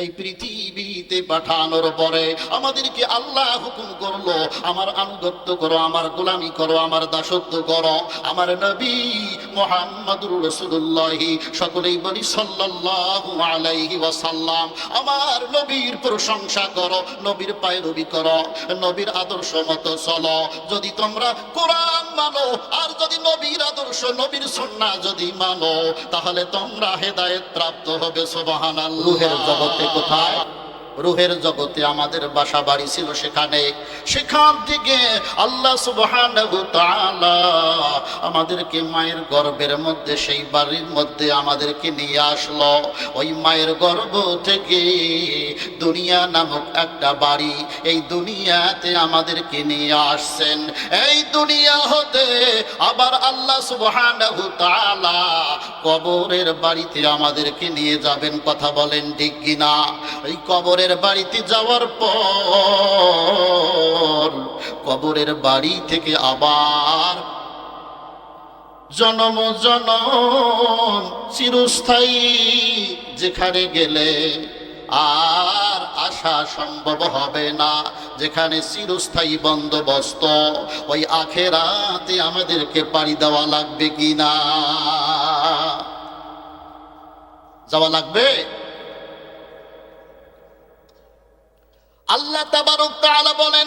এই পৃথিবীতে পাঠানোর পরে আমাদেরকে আল্লাহ হুকুম করল, আমার আনুগত্য করো, আমার গোলামি করো, আমার দাসত্ব করো। আমার নবী মোহাম্মদুর রসুল্লাহি সকলেই বলি, সাল্লাল্লাহু আলাইহি ওয়াসাল্লাম, আমার নবীর প্রশংসা করো, নবীর পায়রবি করো, নবীর আদর্শ মতো চলো। যদি তোমরা কোরআন মানো, আর যদি নবীর আদর্শ, নবীর সন্না যদি মানো, তাহলে তোমরা হেদায়েত প্রাপ্ত হবে, সুবহানাল্লাহ। জগতে কোথায়? রুহের জগতে আমাদের বাসা বাড়ি ছিল সেখানে। সেখান থেকে আল্লাহ আমাদেরকে মায়ের গর্বের মধ্যে, সেই বাড়ির মধ্যে আমাদেরকে নিয়ে আসলো। ওই মায়ের গর্ব থেকে দুনিয়া নামক একটা বাড়ি এই দুনিয়াতে আমাদেরকে নিয়ে আসছেন। এই দুনিয়া হতে আবার আল্লাহ সুবহানাহু তাআলা কবরের বাড়িতে আমাদেরকে নিয়ে যাবেন কথা বলেন ঠিক কিনা? এই কবরের বাড়িতে যাওয়ার পর কবরের বাড়ি থেকে আবার জনম জনম চিরস্থায়ী যেখানে গেলে আর আসা সম্ভব হবে না। যেখানে চিরস্থায়ী বন্দোবস্ত, ওই আখেরাতে আমাদেরকে পাড়ি দেওয়া লাগবে কি না যাওয়া লাগবে? আল্লাহ তাবারক তাআলা বলেন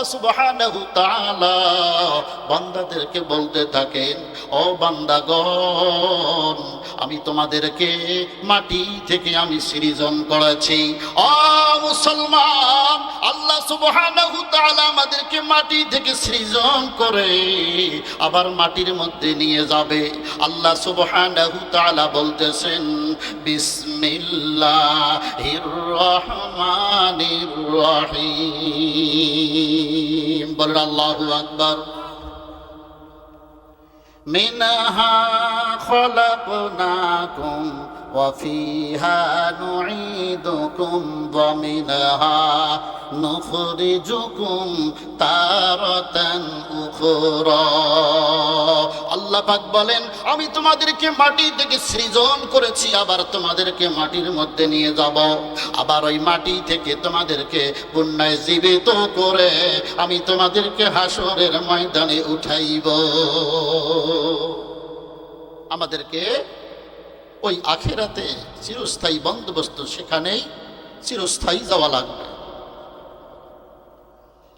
আল্লাহ সুবহানাহু তাআলা বান্দাদেরকে বলতে থাকেন, ও বান্দাগণ, আমি তোমাদেরকে মাটি থেকে আমি সৃজন করেছি। ও মুসলমান, আল্লাহ সুবহানাহু তাআলা আমাদেরকে মাটি থেকে সৃজন করে আবার মাটির মধ্যে নিয়ে যাবে। আল্লাহ সুবহানাহু তাআলা বলতেছেন, বিসমিল্লাহির রহমানির রহিম। বলেন আল্লাহ আকবর। মিনহা খলকনাকুম وفيها نعيدكم ومنها نخرجكم تارة أخرى আল্লাহ পাক বলেন আমি তোমাদেরকে মাটি থেকে সৃজন করেছি আবার তোমাদেরকে মাটির মধ্যে নিয়ে যাব আবার ওই মাটি থেকে তোমাদেরকে পুণ্যায় জীবিত করে আমি তোমাদেরকে হাসরের ময়দানে উঠাইব আমাদেরকে ওই আখেরাতে চিরস্থায়ী বন্দোবস্ত সেখানেই চিরস্থায়ী যাওয়া লাগবে।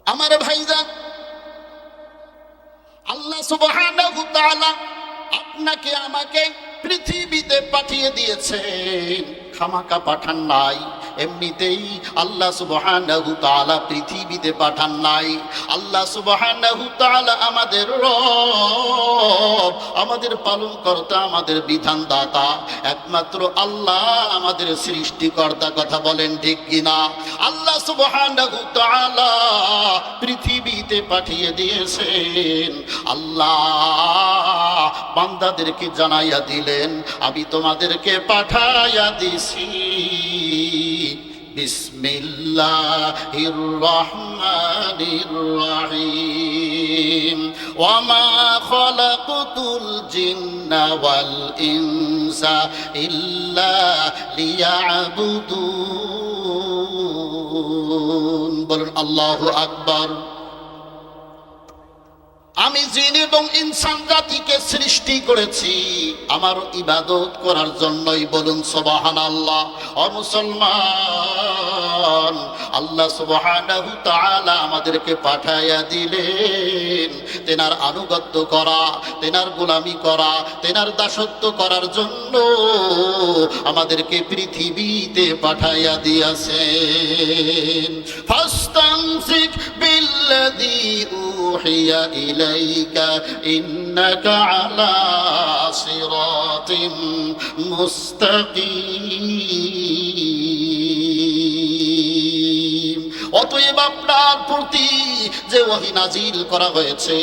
আমার ভাইজান আল্লাহ সুবাহ আপনাকে আমাকে পৃথিবীতে পাঠিয়ে দিয়েছেন। খামাকা পাঠান নাই এমনিতেই আল্লাহ সুবহানাহু তাআলা পৃথিবীতে পাঠান নাই। আল্লাহ সুবহানাহু তাআলা আমাদের রব, আমাদের পালনকর্তা, আমাদের বিধানদাতা। একমাত্র আল্লাহ আমাদের সৃষ্টিকর্তা কথা বলেন ঠিক কিনা? আল্লাহ সুবহানাহু তাআলা পৃথিবীতে পাঠিয়ে দিয়েছেন। আল্লাহ বান্দাদেরকে জানাইয়া দিলেন, আমি তোমাদেরকে পাঠাইয়া দিছি। বিসমিল্লাহির রহমানির রহিম ওয়ামা খলাকতুল জিন্না ওয়াল ইনসা ইল্লা লিয়াবুদুন বলুন আল্লাহু আকবার আমি জিন এবং ইনসান জাতিকে সৃষ্টি করেছি। আমার ইবাদত করার জন্যই বলুন সবাহান আল্লাহ ও মুসলমান, আল্লাহ সুবহানাহু আমাদেরকে পাঠাইয়া দিলেন। তেনার আনুগত্য করা, তেনার গোলামি করা, তেনার দাসত্ব করার জন্য আমাদেরকে পৃথিবীতে পাঠাইয়া দিয়াছেন। ফাস্তামসিক বিল্লাযী উহিয়া ইলাইকা ইন্নাকা আলা সিরাতিম মুস্তাকিম অতএব আপনার প্রতি যে ওহি নাজিল করা হয়েছে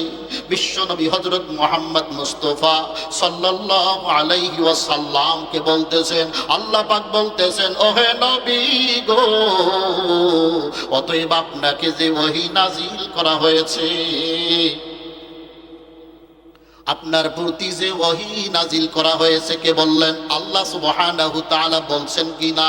বিশ্বনবী হজরত মোহাম্মদ মুস্তফা সাল্লাল্লাহু আলাইহি ওয়াসাল্লামকে বলতেছেন, আল্লাহ পাক বলতেছেন, ওহে নবী গো, অতএব আপনাকে যে ওহী নাজিল করা হয়েছে, আপনার প্রতি যে ওহী নাজিল করা হয়েছে, কে বললেন? আল্লাহ সুবহানাহু তাআলা বলছেন কিনা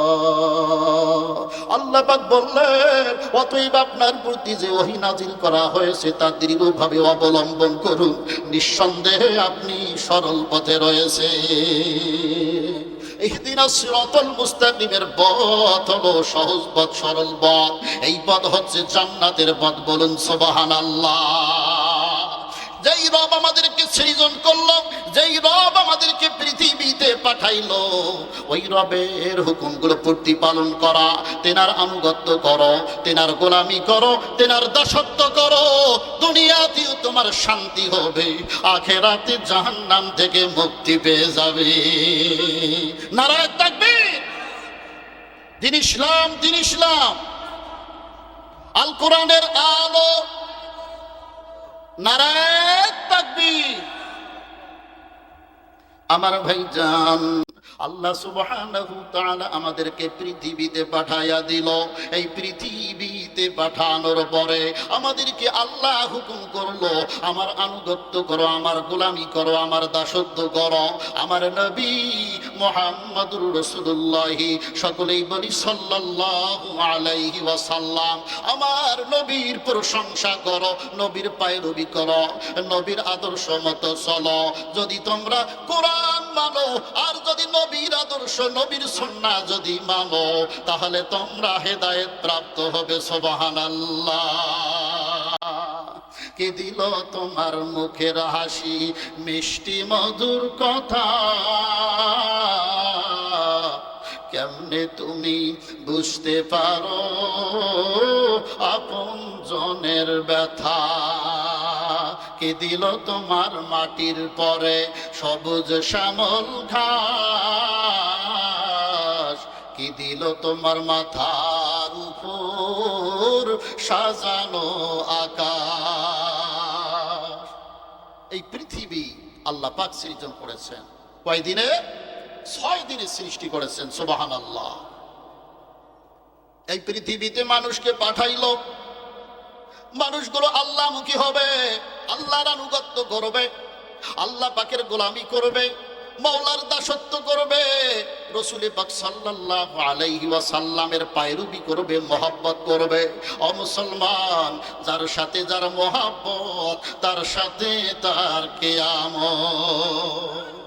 আল্লাহ পাক বললেন, অতএব আপনার প্রতি যে ওহি নাজিল করা হয়েছে তা দৃঢ়ভাবে অবলম্বন করুন। নিঃসন্দেহে আপনি সরল পথে রয়েছে। মুস্তাকিমের পথ হলো সহজ পথ, সরল পথ। এই পথ হচ্ছে জান্নাতের পথ, বলুন সুবহানাল্লাহ। যেই রব আমাদেরকে সৃজন করল, যেই রব আমাদেরকে পৃথিবীতে পাঠাইলো, ওই রবের হুকুমগুলো প্রতিপালন করা, তেনার আনুগত্য করো, তেনার গোলামি করো, তেনার দাসত্ব করো, দুনিয়াতেও তোমার শান্তি হবে, আখেরাতে জাহান্নাম থেকে মুক্তি পেয়ে যাবে। নারায়ণ থাকবে দিন ইসলাম দিন ইসলাম। আল কোরআনের আলো নারায়ণ তাকবীর। আমার ভাইজান আল্লাহ তাআলা আমাদেরকে পৃথিবীতে পাঠাইয়া দিল। এই পৃথিবীতে পাঠানোর পরে আমাদেরকে আল্লাহ হুকুম করল, আমার আনুগত্য করো, আমার গোলামি করো, আমার দাসত্ব করো। আমার নবী মোহাম্মদুর রসুল্লাহি সকলেই বলি, সাল্লাল্লাহু আলাইহি ওয়াসাল্লাম, আমার নবীর প্রশংসা করো, নবীর পায়রবি করো, নবীর আদর্শ মতো চলো। যদি তোমরা কোরআন মানো, আর যদি নবীর আদর্শ, নবীর সন্না যদি মানো, তাহলে তোমরা হেদায়েত প্রাপ্ত হবে, সুবহানাল্লাহ। কে দিল তোমার মুখের হাসি? মিষ্টি মধুর কথা। কেমনে তুমি বুঝতে পারো? আপন জনের ব্যথা। কে দিল তোমার মাটির পরে সবুজ শ্যামল ঘাস। কি দিল তোমার মাথার উপর সাজানো আকাশ। এই পৃথিবী আল্লাহ পাক সৃজন করেছেন। কয়দিনে? ছয় দিনে সৃষ্টি করেছেন সুবাহান আল্লাহ এই পৃথিবীতে মানুষকে পাঠাইল মানুষগুলো আল্লাহমুখী হবে, আল্লাহর আনুগত্য করবে, আল্লাহ পাকের গোলামি করবে মৌলার দাসত্ব করবে, রসুল পাক সাল্লাল্লাহু আলাইহি ওয়াসাল্লামের পায়রুবি করবে, মহাব্বত করবে। ও মুসলমান, যার সাথে যার মহাব্বত, তার সাথে তার কেয়ামত।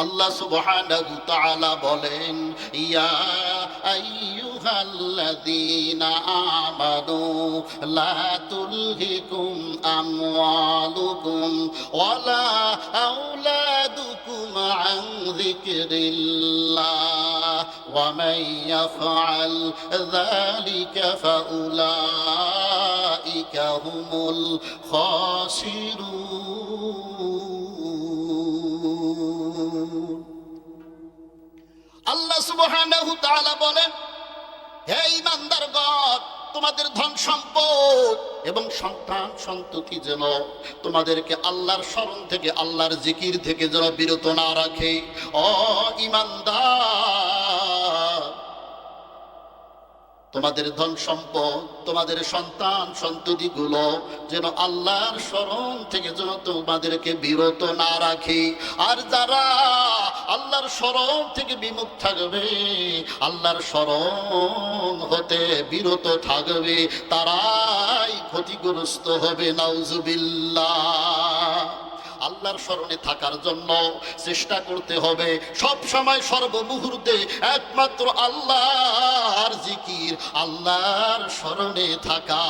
আল্লাহ সুবহানাহু তাআলা বলেন ইয়া আইয়ুহাল্লাযীনা আমানু লা তুলহিকুম আমওয়ালুকুম ওয়ালা আওলাদুকুম আন যিকরিল্লাহ ওয়া মান ইয়াফআল যালিকা ফাউলাইকা হুমুল খাসিরুন আল্লাহ সুবহানাহু বলেন, হে ইমানদার গড তোমাদের ধন সম্পদ এবং সন্তান সন্ততি যেন তোমাদেরকে আল্লাহর স্মরণ থেকে, আল্লাহর জিকির থেকে যেন বিরত না রাখে। অ ইমানদার তোমাদের ধন সম্পদ, তোমাদের সন্তান সন্ততি গুলো যেন আল্লাহর স্মরণ থেকে যেন তোমাদেরকে বিরত না রাখে। আর যারা আল্লাহর স্মরণ থেকে বিমুখ থাকবে, আল্লাহর স্মরণ হতে বিরত থাকবে, তারাই ক্ষতিগ্রস্ত হবে, নাউজুবিল্লাহ। আল্লাহর স্মরণে থাকার জন্য চেষ্টা করতে হবে। সব সময় সর্বমুহূর্তে একমাত্র আল্লাহর জিকির, আল্লাহর স্মরণে থাকা।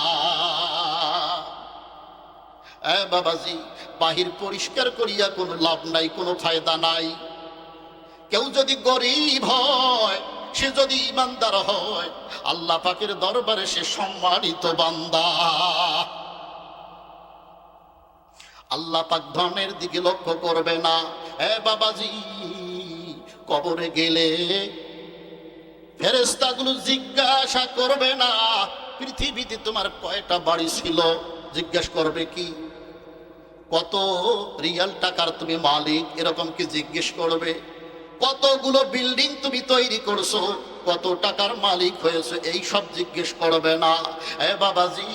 বাবাজি, বাহির পরিষ্কার করিয়া কোনো লাভ নাই, কোনো ফায়দা নাই। কেউ যদি গরিব হয়, সে যদি ইমানদার হয়, আল্লাহ পাকের দরবারে সে সম্মানিত বান্দা। আল্লাহ পাক ধনের দিকে লক্ষ্য করবে না। এ বাবাজি, কবরে গেলে ফেরেস্তাগুলো জিজ্ঞাসা করবে না, পৃথিবীতে তোমার কয়টা বাড়ি ছিল? জিজ্ঞেস করবে কি? কত রিয়াল টাকার তুমি মালিক? এরকম কি জিজ্ঞেস করবে? কতগুলো বিল্ডিং তুমি তৈরি করছ? কত টাকার মালিক হয়েছে? এই সব জিজ্ঞেস করবে না। এ বাবাজি,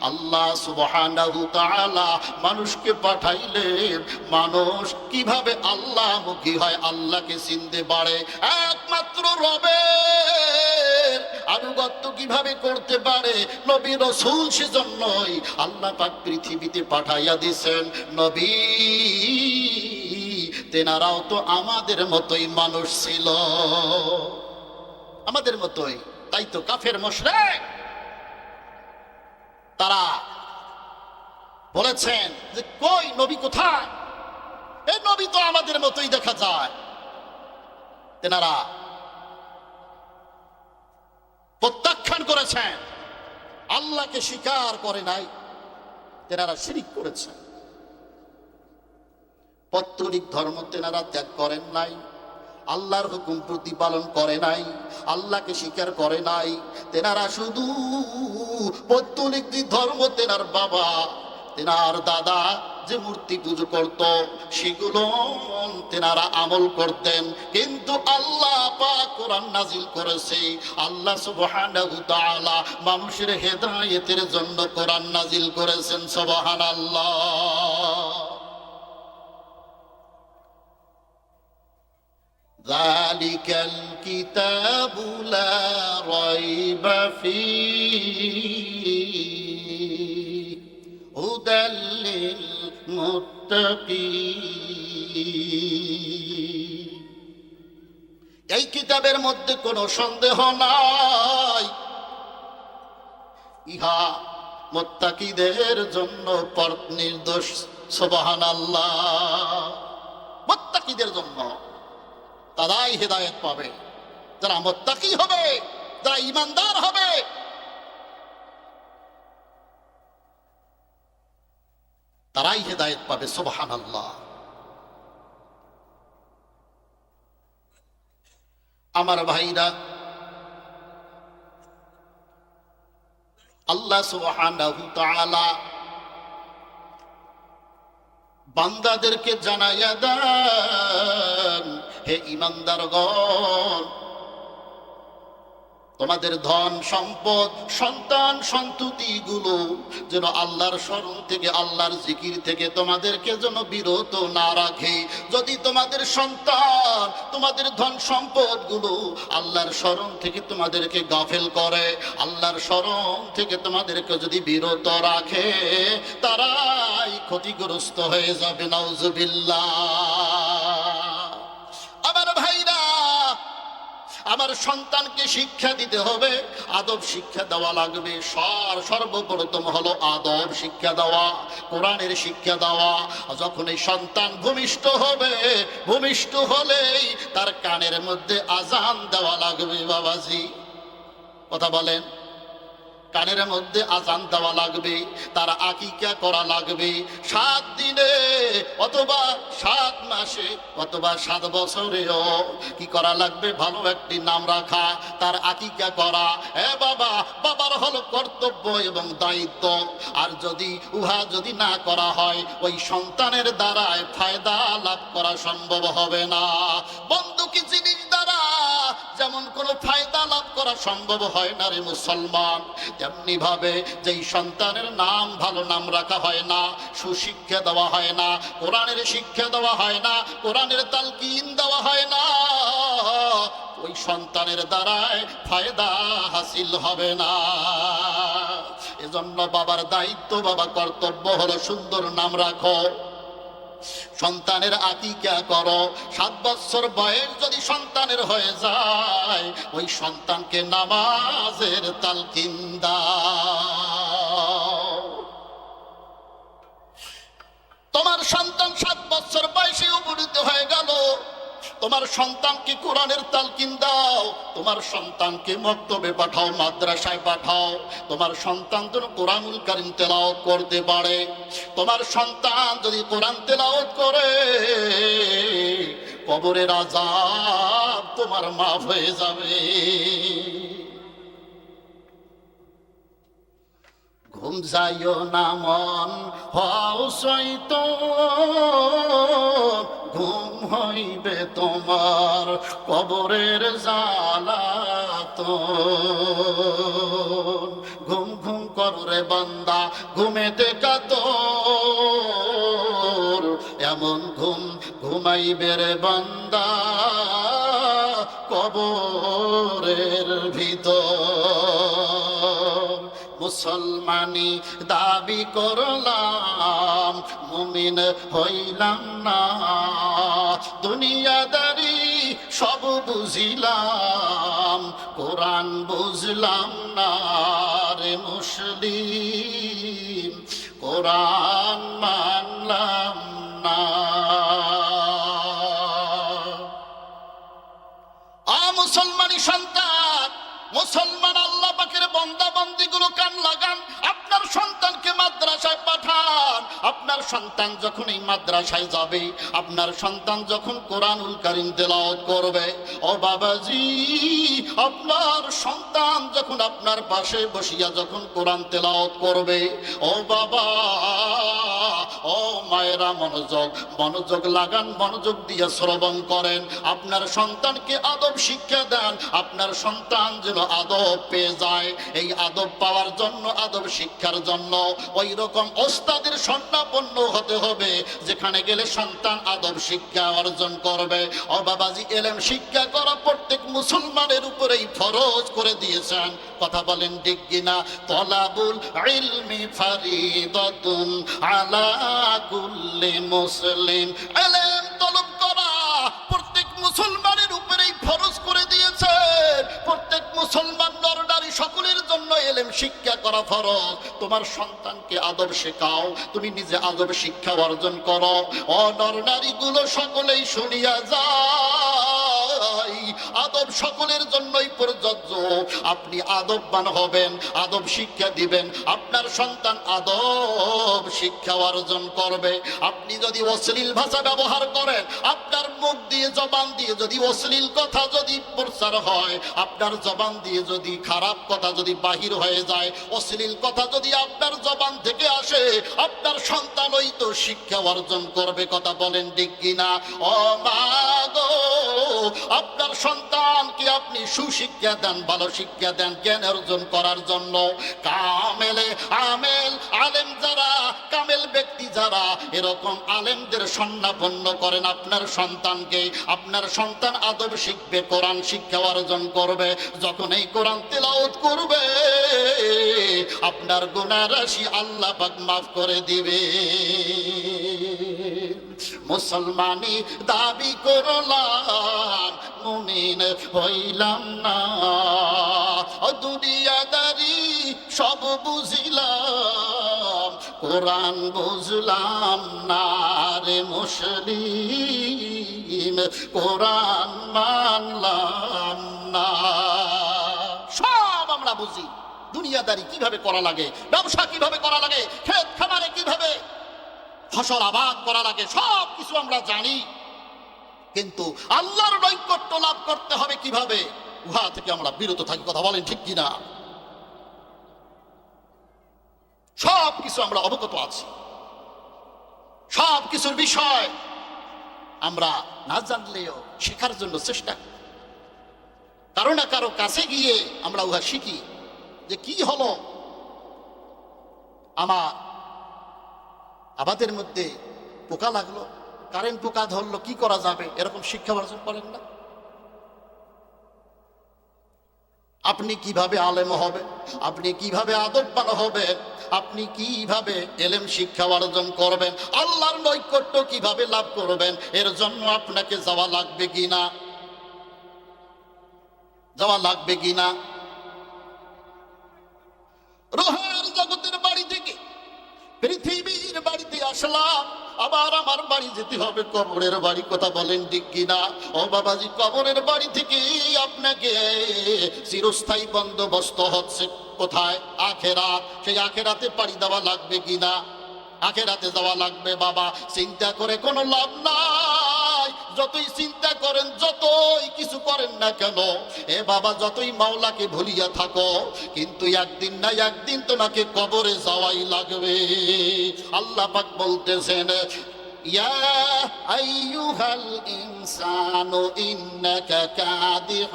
আল্লাহ সুবহানাহু তাআলা মানুষকে পাঠাইলে মানুষ কীভাবে আল্লাহ মুখী হয়? আল্লাহকে চিনতে পারে। একমাত্র রবের আনুগত্য কীভাবে করতে পারে? নবী রসুল সেজন্যই আল্লাহ পাক পৃথিবীতে পাঠাইয়া দিছেন নবী তেনারাও তো আমাদের মতোই মানুষ ছিল। আমাদের মতোই, তাই তো কাফের মশরেক। তারা বলেছেন যে, কই নবী কোথায়? এই নবী তো আমাদের মতোই দেখা যায়। তেনারা প্রত্যাখ্যান করেছেন। আল্লাহকে স্বীকার করে নাই। তেনারা শিরিক করেছেন। পত্তলিক ধর্ম তেনারা ত্যাগ করেন নাই। আল্লাহর হুকুম প্রতিপালন করে নাই, আল্লাহকে স্বীকার করে নাই। তেনারা শুধু পত্তলিক ধর্ম তেনার বাবা, তেনার দাদা যে মূর্তি পুজো করত, সেগুলো তেনারা আমল করতেন। কিন্তু আল্লাহ কোরআন নাজিল করেছে। আল্লাহ সুবহানাহু তাআলা মানুষের হেদায়েতের জন্য কোরআন নাজিল করেছেন, সুবহানাল্লাহ। ذلك الكتاب لا ريب فيه هدى للمتقين এই কিতাবের মধ্যে কোনো সন্দেহ নাই ইহা মোত্তাকিদের জন্য পথ নির্দোষ সবাহান আল্লাহ মোত্তাকিদের জন্য তারাই হেদায়ত পাবে। যারা মোত্তাকি হবে, যারা ইমানদার হবে। তারাই হেদায়ত পাবে সোবাহান আল্লাহ আমার ভাইরা, আল্লাহ তাআলা বান্দাদেরকে জানাইয়া দেন হে ইমানদারগণ, তোমাদের ধন সম্পদ, সন্তান সন্ততি গুলো যেন আল্লাহর স্মরণ থেকে, আল্লাহর জিকির থেকে তোমাদেরকে যেন বিরত না রাখে। যদি তোমাদের সন্তান, তোমাদের ধন সম্পদগুলো আল্লাহর স্মরণ থেকে তোমাদেরকে গাফেল করে, আল্লাহর স্মরণ থেকে তোমাদেরকে যদি বিরত রাখে, তারাই ক্ষতিগ্রস্ত হয়ে যাবে, নাউজুবিল্লাহ আমার ভাইরা আমার সন্তানকে শিক্ষা দিতে হবে। আদব শিক্ষা দেওয়া লাগবে। সর, সর্বপ্রথম হলো আদব শিক্ষা দেওয়া, কোরআনের শিক্ষা দেওয়া। যখন এই সন্তান ভূমিষ্ঠ হবে, ভূমিষ্ঠ হলেই তার কানের মধ্যে আজান দেওয়া লাগবে বাবাজি। কথা বলেন। কানের মধ্যে আজান দেওয়া লাগবে, তার আকিকা করা লাগবে। সাত দিনে অথবা সাত মাসে, অথবা সাত বছরেও কি করা লাগবে? ভালো একটি নাম রাখা, তার আকিকা করা। এ বাবা, বাবার হলো কর্তব্য এবং দায়িত্ব। আর যদি উহা যদি না করা হয়, ওই সন্তানের দ্বারায় ফায়দা লাভ করা সম্ভব হবে না। বন্ধু কি জিনিস দ্বারা যেমন কোনো ফায়দা লাভ করা সম্ভব হয় না রে মুসলমান তেমনি ভাবে যেই সন্তানের নাম ভালো নাম রাখা হয় না, সুশিক্ষা দেওয়া হয় না, কোরআনের শিক্ষা দেওয়া হয় না, কোরআনের তালকিন দেওয়া হয় না, ওই সন্তানের দ্বারায় ফায়দা হাসিল হবে না। এজন্য বাবার দায়িত্ব বাবা কর্তব্য হলো সুন্দর নাম রাখো। সন্তানের আকিকা করো। সাত বছর বয়স যদি সন্তানের হয়ে যায়, ওই সন্তানকে নামাজের তালকিন তোমার সন্তান সাত বছর বয়সে উপনীত হয়ে গেল। তোমার সন্তানকে কোরআনের তালকিন দাও, তোমার সন্তানকে মক্তবে পাঠাও, মাদ্রাসায় পাঠাও, তোমার সন্তান যেন কোরআনুল কারিম তেলাওত করতে পারে। তোমার সন্তান যদি কোরআন তেলাওত করে, কবরের আজাব তোমার মাফ হয়ে যাবে। ঘুম যাইও না মন, হও সৈত ঘুম হইবে তোমার কবরের জালাত ঘুম ঘুম কররে বান্দা, ঘুমে দেখা তো এমন ঘুম ঘুমাইবে রে বান্দা কবরের ভিতর। মুসলমানি দাবি করলাম, মুমিন হইলাম না। দুনিয়াদারি সব বুঝিলাম, কোরআন বুঝলাম না রে মুসলিম, কোরআন মানলাম না। মুসলমানি সন্তান, মুসলমান আল্লাহ পাকের বন্দা গুলো কান লাগান, আপনার সন্তানকে মাদ্রাসায় পাঠান। আপনার সন্তান যখন এই মাদ্রাসায় যাবে, আপনার সন্তান যখন কোরআনুল কারিম তেলাওয়াত করবে, ও বাবাজি, আপনার সন্তান যখন আপনার পাশে বসিয়া যখন কোরআন তেলাওয়াত করবে, ও বাবা, ও মায়েরা মনোযোগ মনোযোগ লাগান, মনোযোগ দিয়ে শ্রবণ করেন। আপনার সন্তানকে আদব শিক্ষা দেন, আপনার সন্তান যেন আদব পেয়ে যায়। এই আদব পাওয়ার জন্য, আদব শিক্ষার জন্য ওই রকম ওস্তাদের সন্নাপন্ন হতে হবে, যেখানে গেলে সন্তান আদব শিক্ষা অর্জন করবে। ও বাবাজি, এলেম শিক্ষা করা প্রত্যেক মুসলমানের উপরেই ফরজ করে দিয়েছেন। কথা বলেন ঠিক কিনা? তলাবুল ইলমি ফারিদাতুন আলা কুল্লি মুসলিম। এলেম তলব করা প্রত্যেক মুসলমানের উপরেই ফরজ করে দিয়েছে প্রত্যেক মুসলমান নর নারী সকলের জন্য এলেম শিক্ষা করা ফরজ। তোমার সন্তানকে আদব শেখাও, তুমি নিজে আদব শিক্ষা অর্জন করো। অনর নর নারীগুলো সকলেই শুনিয়া যায়। আদব সকলের জন্যই প্রযোজ্য। আপনি আদববান হবেন, আদব শিক্ষা দিবেন। আপনার সন্তান আদব শিক্ষা অর্জন করবে। আপনি যদি অশ্লীল ভাষা ব্যবহার করেন, আপনার মুখ দিয়ে জবান দিয়ে যদি অশ্লীল কথা যদি প্রচার হয়, আপনার জবান দিয়ে যদি খারাপ কথা যদি বাহির হয়ে যায়, অশ্লীল কথা যদি আপনার জবান থেকে আসে, আপনার সন্তান ওই তো শিক্ষা অর্জন করবে, কথা বলেন ঠিক কিনা? ও মা গো, আপনার সন্তানকে আপনি সুশিক্ষা দেন, ভালো শিক্ষা দেন, জ্ঞান অর্জন করার জন্য? কামেলে আমেল, আলেম যারা, কামেল ব্যক্তি যারা, এরকম আলেমদের সন্নাপন্ন করেন আপনার সন্তানকে। আপনার সন্তান আদব শিখবে, কোরআন শিক্ষা অর্জন করবে। যখন এই কোরআন তেলাওত করবে, আপনার গুনাহ রাশি আল্লাহ পাক মাফ করে দিবে। মুসলমানি দাবি করলাম, মুমিন হইলাম না। দুনিয়াদারি সব বুঝিলাম, কোরআন বুঝলাম না। রে মুসলিম, কোরআন মানলাম না। সব আমরা বুঝি। দুনিয়াদারি কীভাবে করা লাগে, ব্যবসা কীভাবে করা লাগে, ক্ষেত খামারে কীভাবে ফসল আবাদ করা লাগে সব কিছু আমরা জানি। কিন্তু আল্লাহর নৈকট্য লাভ করতে হবে কীভাবে? উহা থেকে আমরা বিরত থাকি, কথা বলেন ঠিক কিনা? সব কিছু আমরা অবগত আছি। সব কিছুর বিষয় আমরা না জানলেও শেখার জন্য চেষ্টা করি। কারও না কারও কাছে গিয়ে আমরা উহা শিখি যে কি হলো? আমার আবাদের মধ্যে পোকা লাগল কারেন্ট পোকা ধরলো, কি করা যাবে? এরকম শিক্ষা অর্জন করেন না? আপনি কীভাবে আলেম হবে আপনি কীভাবে আদববান হবেন? আপনি কীভাবে এলেম শিক্ষা অর্জন করবেন? আল্লাহর নৈকট্য কীভাবে লাভ করবেন? এর জন্য আপনাকে যাওয়া লাগবে কিনা যাওয়া লাগবে কিনা রোহের আসলাম আবার আমার বাড়ি যেতে হবে, কবরের বাড়ি, কথা বলেন ঠিক কিনা? ও বাবাজি, কবরের বাড়ি থেকে আপনাকে চিরস্থায়ী বন্দোবস্ত হচ্ছে। কোথায়? আখেরাত। সেই আখেরাতে পাড়ি দেওয়া লাগবে কিনা? আখেরাতে যাওয়া লাগবে, বাবা। চিন্তা করে কোনো লাভ নাই। যতই চিন্তা করেন যতই কিছু করেন না কেন এ বাবা যতই মাওলাকে ভুলিয়া থাকো কিন্তু একদিন না একদিন তোমাকে কবরে যাওয়াই লাগবে আল্লাহ পাক বলতেছেন يا أيها الإنسان إنك كادح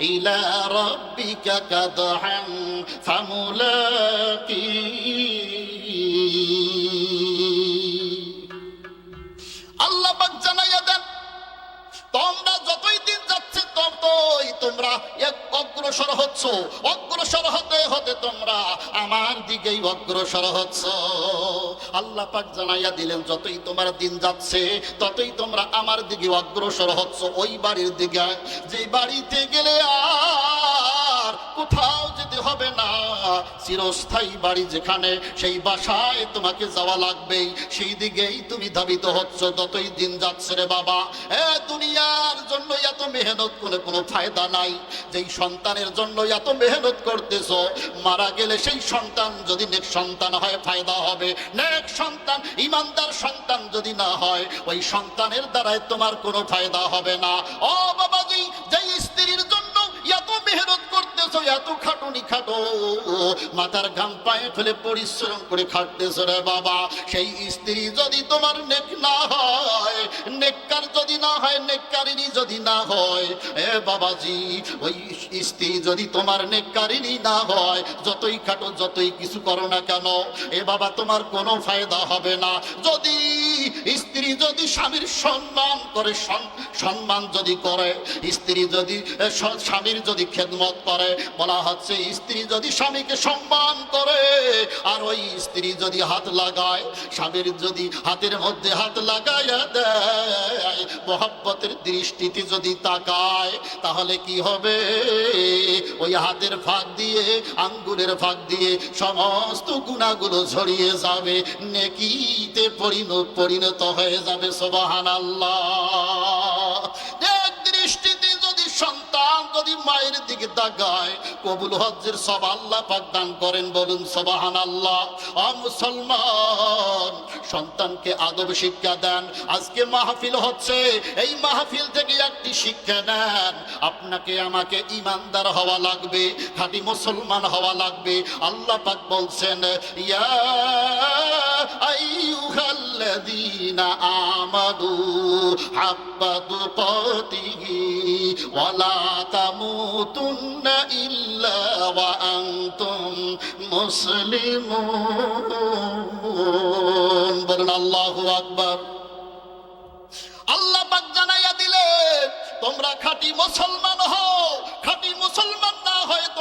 إلى ربك كدحا فملاقيه তোমরা যতই দিন যাচ্ছে ততই তোমরা এক অগ্রসর হচ্ছ। অগ্রসর হতে হতে তোমরা আমার দিকেই অগ্রসর হচ্ছ। আল্লাহ পাক জানাইয়া দিলেন, যতই তোমার দিন যাচ্ছে, ততই তোমরা আমার দিকে অগ্রসর হচ্ছ। ওই বাড়ির দিকে, যে বাড়িতে গেলে আর কোথাও যেতে হবে না। চিরস্থায়ী বাড়ি যেখানে সেই বাসায় তোমাকে যাওয়া লাগবেই। সেই দিকেই তুমি ধাবিত হচ্ছ, যতই দিন যাচ্ছে রে বাবা। এ দুনিয়ার জন্য এত মেহনত করে কোনো ফায়দা নাই। যেই সন্তানের জন্য এত মেহনত করতেছ, মারা গেলে সেই সন্তান যদি নেক সন্তান হয়, ফায়দা হবে। নেক সন্তান, ইমানদার সন্তান যদি না হয়, ওই সন্তানের দ্বারাই তোমার কোনো ফায়দা হবে না। ও বাবাজি, যেই স্ত্রীর জন্য এত মেহনত এত খাটুনি খাটো। মাথার ঘাম পায়ে ফেলে পরিশ্রম করে খাটতেছো রে বাবা। সেই স্ত্রী যদি তোমার নেক না হয়, নেককার যদি না হয় নেককারিনী যদি না হয়, এ বাবাজি, ওই স্ত্রী যদি তোমার নেককারিনী না হয়, যতই খাটো, যতই কিছু করো না কেন, এ বাবা তোমার কোনো ফায়দা হবে না। যদি স্ত্রী যদি স্বামীর সম্মান করে সম্মান যদি করে, স্ত্রী যদি স্বামীর যদি খেদমত করে বলা হচ্ছে, স্ত্রী যদি স্বামীকে সম্মান করে, আর ওই স্ত্রী যদি হাত লাগায়, স্বামীর যদি হাতের মধ্যে হাত লাগাইয়া দেয়, মোহাব্বতের দৃষ্টিতে যদি তাকায়, তাহলে কি হবে? ওই হাতের ফাঁক দিয়ে, আঙ্গুলের ফাঁক দিয়ে সমস্ত গুণাগুলো ঝরিয়ে যাবে, নেকিতে পরিণত হয়ে যাবে সোবাহান আল্লাহ যদি মায়ের দিকে তাকায়, কবুল হজ্জের সব আল্লাহ পাক দান করেন বলুন সবাহান আল্লাহ মুসলমান, সন্তানকে আদব শিক্ষা দেন। আজকে মাহফিল হচ্ছে, এই মাহফিল থেকে একটি শিক্ষা নেন। আপনাকে আমাকে ইমানদার হওয়া লাগবে, খাঁটি মুসলমান হওয়া লাগবে। আল্লাহ পাক বলছেন, ইয়া আমানু হাক্কা তুকাতিহি ওয়ালা তামুতুন্না ইল্লা ওয়া আনতুম মুসলিমুন বলুন, আল্লাহু আকবার। আল্লাহ পাক জানাইয়া দিলে তোমরা খাঁটি মুসলমান হও, খাঁটি মুসলমান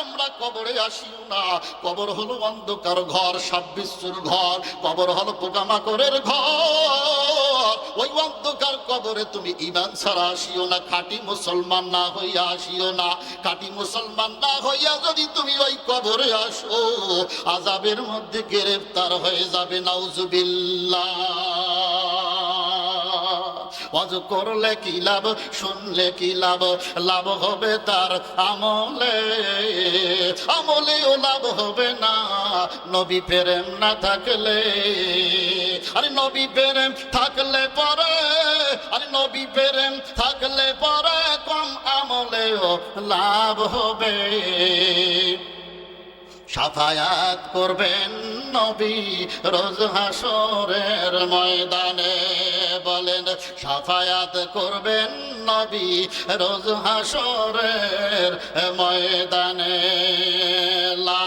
তোমরা কবরে আসিও না। কবর হলো অন্ধকার ঘর সাব্বিশ্বর ঘর। কবর হলো পোকামাকড়ের ঘর। ওই অন্ধকার কবরে তুমি ইমান ছাড়া আসিও না, খাঁটি মুসলমান না হইয়া আসিও না। খাঁটি মুসলমান না হইয়া যদি তুমি ওই কবরে আসো আজাবের মধ্যে গ্রেফতার হয়ে যাবে, নাউজুবিল্লাহ। অজ করলে কি লাভ, শুনলে কি লাভ? লাভ হবে তার আমলে। আমলেও লাভ হবে না, নবী প্রেম না থাকলে। আরে নবী প্রেম থাকলে পরে, আরে নবী প্রেম থাকলে পরে কম আমলেও লাভ হবে। সাফায়াত করবেন নবী রোজ হাসরের ময়দানে। বলেন সাফায়াত করবেন নবী রোজ হাসরের ময়দানে। লা